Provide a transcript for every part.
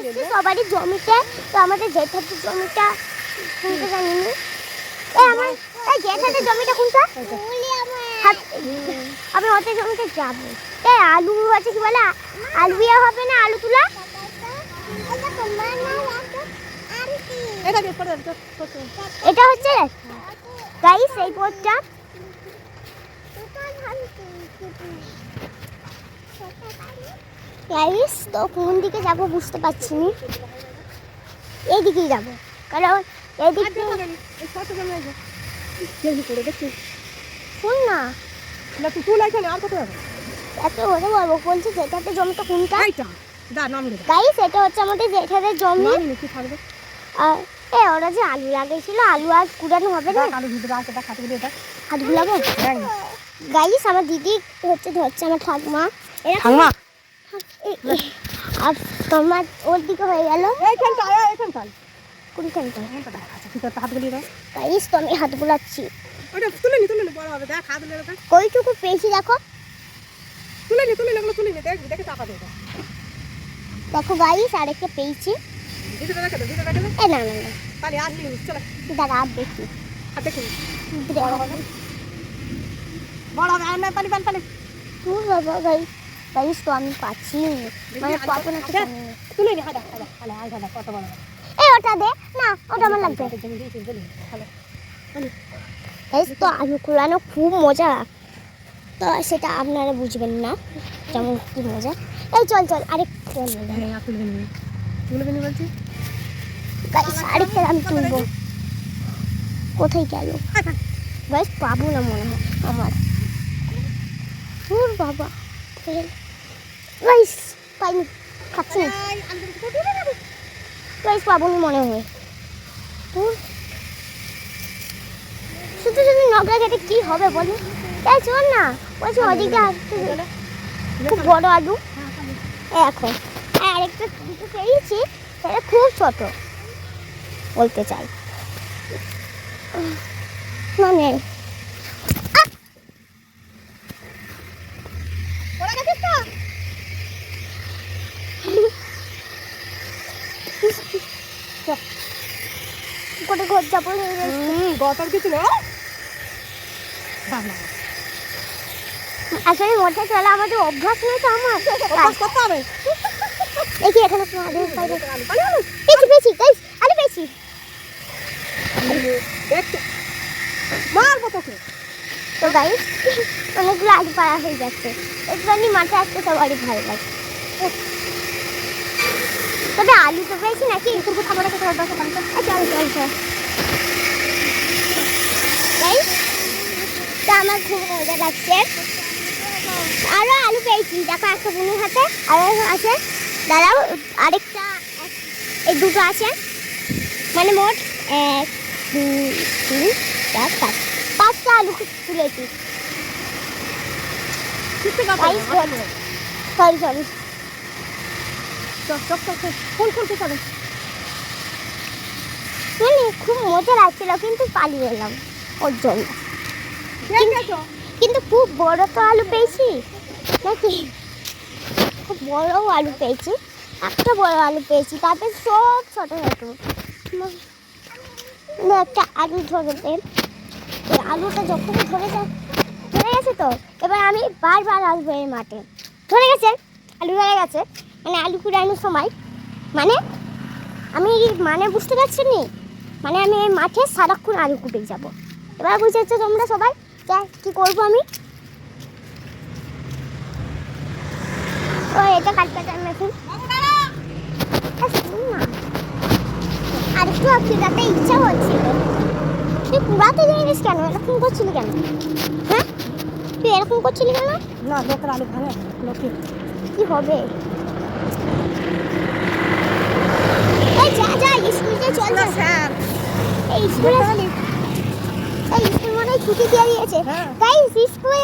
এসেছি সবারই জমিতে, তো আমাদের জেঠাদের জমিটা কোনটা জানি না? আমার জেঠাদের জমিটা কোনটা? আমি ওদের জমিতে যাব। এই আলু আছে কি বলে? আলু ইয়ে হবে না, আলু তুলা? এটা হচ্ছে গাইস, এই বোর্ডটা গাইস তো কোন দিকে যাব বুঝতে পারছি না এই দিকেই যাব। কারণ এই আর দিকে দেখো না, এই আছে। কেমনি করে দেখছি। শুন না। না, এত বলব বলছি জমিটা কোনটা। গাইস এটা হচ্ছে আমাদের জেঠাদের জমি? আর এ ওরা যে আলু লাগিয়েছিল আলু আর কুড়ানো হবে না। আলু ভিতরে আছে, হাত গুলাবো গাইস আমার দিদি হচ্ছে ধরছে আমার ঠাকমা। এরা ঠাকুমা, আর তোমার ওর দিকে হয়ে গেল এইখানটায়, আয়, এইখানটায়। কোনখানটা আচ্ছা, ঠিক আছে, হাত গুলিয়ে দাও। গাইস তো আমি হাত বুলাচ্ছি ওটা তুলে নি, তুলে নি, বড় হবে, দেখ, হাত গুলিয়ে দেখ। কইটুকু পেয়েছি দেখো তুলে নি, তুলে নি, ওগুলো তুলে নি, দেখ, দেখে চাপা দাও। দেখো গাইস আরেকটা পেয়েছি ভিতরে রেখে দে, ভিতরে রেখে দে। এ না না না তাহলে আর নিয়ে চলে দাঁড়া আর দেখি হাত দেখি। বড় হবে আর না পানি পানি পানি ও বাবা গাইস গাইস তো আমি পাচ্ছি মানে পাবো না তো জানি তুলে নি হাদা হাদা হাদা হাদা কত বড়? হবে এ ওটা দে না ওটা আমার লাগবে। গাইস তো আলু কুড়ানো খুব মজা। তো সেটা আপনারা বুঝবেন না যেমন কি মজা। এই চল চল আরেক চল হ্যাঁ আর তুলবে নি বলছি। গাইস আরেকটা আমি তুলবো। কোথায় গেল? গাইস পাবো না মনে হয় আমার। বাবা। গাইস পাইনি খাচ্ছি না। গাইস পাবো না মনে হয়। শুধু শুধু নগরা খেতে কি হবে বলো? তাই চল না বলছি ওদিকে আসতে খুব বড় আলু। এখন আর আরেকটা দুটো পেয়েছি সেটা খুব ছোট। বলতে চাই। মানে আহ! ওরা গেছে তো? কোটে ঘর যাব। গতর কিছু না আসলে মোটে চলা আমাদের অভ্যাস নেই তো আমার। অভ্যাস করতে হবে? দেখি। এখানে পেয়েছি পেয়েছি গাইস পেয়েছি। দেখতে। মারবো তোকে তো গাইস অনেকগুলো আলু পাড়া হয়ে যাচ্ছে। একটুখানি মাঠে আসতে সবারই ভালো লাগে। তবে আলু তো পেয়েছি নাকি? তোর খাবার খেতে হবে বাসা পানি আচ্ছা চল চল চল তো আমার খুব মজা লাগছে আরও আলু পেয়েছি। দেখো একটা বুনুর হাতে আরও আছে। দাঁড়াও আরেকটা এই দুটো আছে। মানে মোট এক দুই তিন চার পাঁচ। পাঁচটা আলু তুলেছি। সরি সরি ফুল খেতে হবে মানে খুব মজা লাগছিল কিন্তু পালিয়ে এলাম ওর জন্য। কিন্তু খুব বড় তো আলু পেয়েছি? নাকি? খুব বড় আলু পেয়েছি একটা বড় আলু পেয়েছি তারপরে সব ছোট ছোট। একটা আলু ধরেছে এই আলুটা যখন ধরে যায় ধরে গেছে তো এবার আমি বারবার আসব এই মাঠে। ধরে গেছে? আলু ধরে গেছে? মানে আলু কুড়ানোর সময়। মানে আমি মানে বুঝতে পারছি নি? মানে আমি এই মাঠে সারাক্ষণ আলু কুটে যাব। এবার বুঝেছ তোমরা সবাই যে কি করব আমি? ও এটা কাটকাটার মেশিন না। আর একটু খিদাতে ইচ্ছা হচ্ছিল তুই পুরাতে জানিস কেন? এরকম করছিলি কেন? হ্যাঁ? তুই এরকম করছিলি কেন? না লোকের আলু ভাঙে লোকে। কি হবে? ছুটি দিয়ে দিয়েছে। হ্যাঁ। গাইস স্কুলে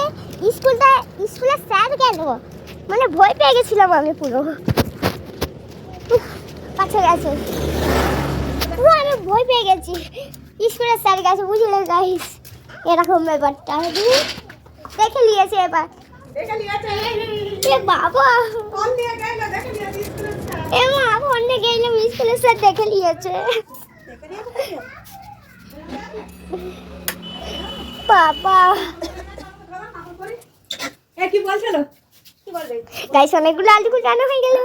স্কুলটা স্কুলে স্যার গেল মানে ভয় পেয়ে গেছিলাম আমি পুরো। কাছে গেছে। পুরো আমি ভয় পেয়ে গেছি। স্কুলের স্যার গেছে বুঝলে গাইস এরকম ব্যাপারটা। দেখে নিয়েছে এবার। এ বাবা। এ মা ফোন থেকে স্কুলের স্যার দেখে নিয়েছে। বাবা। এ কি বলছিল গাইস অনেকগুলো আলু রান্না হয়ে গেল।